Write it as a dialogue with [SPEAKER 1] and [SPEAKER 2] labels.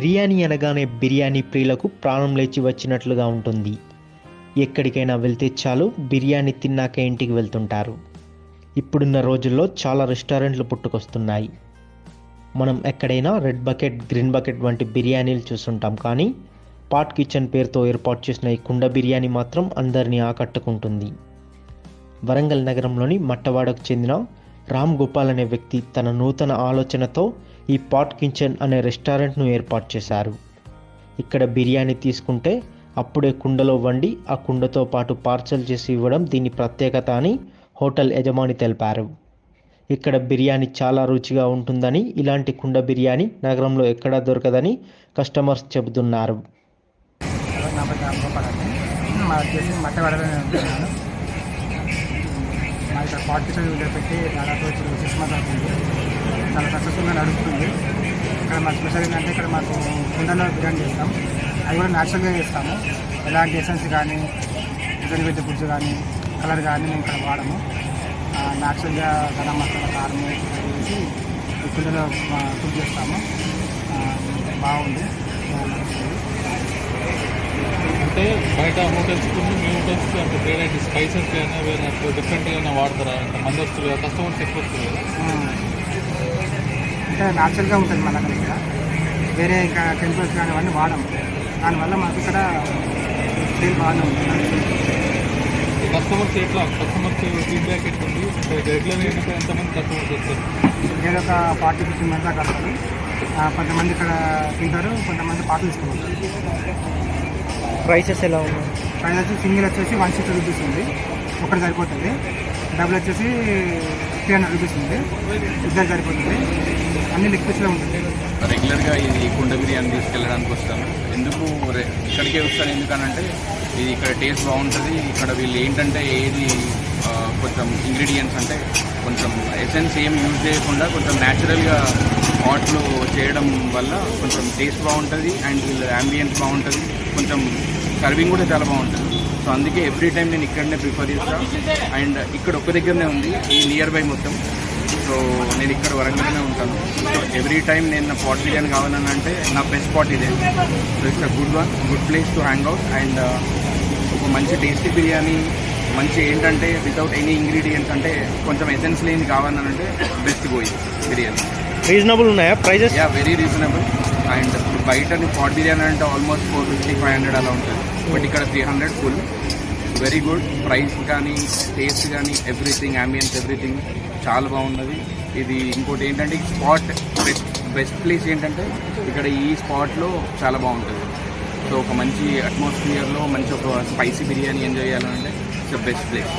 [SPEAKER 1] బిర్యానీ అనగానే బిర్యానీ ప్రియులకు ప్రాణం లేచి వచ్చినట్లుగా ఉంటుంది. ఎక్కడికైనా వెళ్తే చాలు బిర్యానీ తిన్నాక ఇంటికి వెళ్తుంటారు. ఇప్పుడున్న రోజుల్లో చాలా రెస్టారెంట్లు పుట్టుకొస్తున్నాయి. మనం ఎక్కడైనా రెడ్ బకెట్ గ్రీన్ బకెట్ వంటి బిర్యానీలు చూస్తుంటాం కానీ పాట్ కిచెన్ పేరుతో ఏర్పాటు చేసిన ఈ కుండ బిర్యానీ మాత్రం అందరినీ ఆకట్టుకుంటుంది. వరంగల్ నగరంలోని మట్టవాడకు చెందిన రామ్ గోపాల్ అనే వ్యక్తి తన నూతన ఆలోచనతో ఈ పాట్ కిచెన్ అనే రెస్టారెంట్ను ఏర్పాటు చేశారు. ఇక్కడ బిర్యానీ తీసుకుంటే అప్పుడే కుండలో వండి ఆ కుండతో పాటు పార్సల్ చేసి ఇవ్వడం దీని ప్రత్యేకత అని హోటల్ యజమాని తెలిపారు. ఇక్కడ బిర్యానీ చాలా రుచిగా ఉంటుందని ఇలాంటి కుండ బిర్యానీ నగరంలో ఎక్కడా దొరకదని కస్టమర్స్ చెబుతున్నారు.
[SPEAKER 2] మా ఇక్కడ పెట్టి దాదాపు ఇప్పుడు సిక్స్ మంత్స్ అవుతుంది చాలా సక్సెస్ఫుల్గా నడుస్తుంది. ఇక్కడ మా స్పెషల్ ఏంటంటే ఇక్కడ మాకు కుండలో బిర్యానీ చేస్తాం. అది కూడా న్యాచురల్గా చేస్తాము. ఎలాంటి ఎసెన్స్ కానీ ఇతర పెద్ద ఫుడ్స్ కానీ కలర్ కానీ మేము ఇక్కడ వాడము. న్యాచురల్గా గరం మసాలా కారం వేసి ఈ కుండలో కుక్ చేస్తాము. బాగుంది.
[SPEAKER 3] అంటే బయట హోటల్స్ మీ హోటల్స్కి అంత తేడా ఏంటి స్పైసెస్ కానీ వేరే డిఫరెంట్ ఏమైనా వాడతారా? అంటే మంది వస్తుంది కస్టమర్స్ ఎక్కువ వస్తుంది
[SPEAKER 2] అంటే న్యాచురల్గా ఉంటుంది మన దగ్గర. ఇక్కడ వేరే ఇంకా కెమికల్స్ కానీ అవన్నీ వాడము. దానివల్ల మాకు ఇక్కడ సేల్ బాగానే ఉంటుంది
[SPEAKER 3] కస్టమర్స్ ఎట్లా కస్టమర్స్ ఫీడ్బ్యాక్ ఎట్లుంది? రెగ్యులర్ ఎంతమంది కస్టమర్స్ వస్తారు?
[SPEAKER 2] నేను ఒక ఫార్టీ ఫిఫ్టీ మంది దాకా వస్తారు. ఆ, కొంతమంది ఇక్కడ తింటారు కొంతమంది పాటలు తీసుకుంటారు
[SPEAKER 1] ప్రైసెస్ ఎలా ఉన్నాయి?
[SPEAKER 2] ప్రైస్ వచ్చి సింగిల్ వచ్చేసి వన్ సిక్స్టీ రూపీస్ ఉంది. ఒకటి సరిపోతుంది. డబుల్ వచ్చేసి త్రీ హండ్రెడ్ రూపీస్ ఉంది ఇద్దరు సరిపోతుంది అన్ని లిక్విడ్స్లో ఉంటుంది.
[SPEAKER 4] రెగ్యులర్గా ఇది కుండ బిర్యానీ తీసుకెళ్ళడానికి వస్తాను ఎందుకు రె- ఇక్కడికే వస్తాను ఎందుకనంటే ఇది ఇక్కడ టేస్ట్ బాగుంటుంది. ఇక్కడ వీళ్ళు ఏంటంటే ఏది కొంచెం ఇంగ్రీడియంట్స్ అంటే కొంచెం ఎసెన్స్ ఏం యూజ్ చేయకుండా కొంచెం న్యాచురల్గా హాట్లో చేయడం వల్ల కొంచెం టేస్ట్ బాగుంటుంది అండ్ వీళ్ళ యాంబియన్స్ బాగుంటుంది. కొంచెం సర్వింగ్ కూడా చాలా బాగుంటుంది. సో అందుకే ఎవ్రీ టైం నేను ఇక్కడనే ప్రిఫర్ చేస్తాను అండ్ ఇక్కడ ఒక్క దగ్గరనే ఉంది ఈ నియర్ బై మొత్తం. సో నేను ఇక్కడ వరంగల్లోనే ఉంటాను. సో ఎవ్రీ టైం నేను నా పాట్ బిర్యానీ కావాలని అంటే నా బెస్ట్ స్పాట్ ఇదే. So it's a good one good place to hang out and ఒక మంచి టేస్టీ బిర్యానీ మంచి ఏంటంటే వితౌట్ ఎనీ ఇంగ్రీడియంట్స్ అంటే కొంచెం ఎసెన్స్ లేని కావాలని అంటే బెస్ట్ పోయి బిర్యానీ.
[SPEAKER 1] రీజనబుల్ ఉన్నాయా? Prices
[SPEAKER 4] yeah very reasonable and బయట పాట్ బిర్యానీ అంటే almost four fifty five hundred అలా ఉంటుంది. బట్ ఇక్కడ three hundred full. Very good price కానీ టేస్ట్ కానీ ఎవ్రీథింగ్ అంబియన్స్ ఎవ్రీథింగ్ చాలా బాగున్నది. ఇది ఇంకోటి ఏంటంటే స్పాట్ బెస్ట్ బెస్ట్ ప్లేస్ ఏంటంటే ఇక్కడ ఈ స్పాట్లో చాలా బాగుంటుంది. సో ఒక మంచి అట్మాస్ఫియర్లో మంచి ఒక స్పైసీ బిర్యానీ ఎంజాయ్ చేయాలంటే ఇట్స్ బెస్ట్ ప్లేస్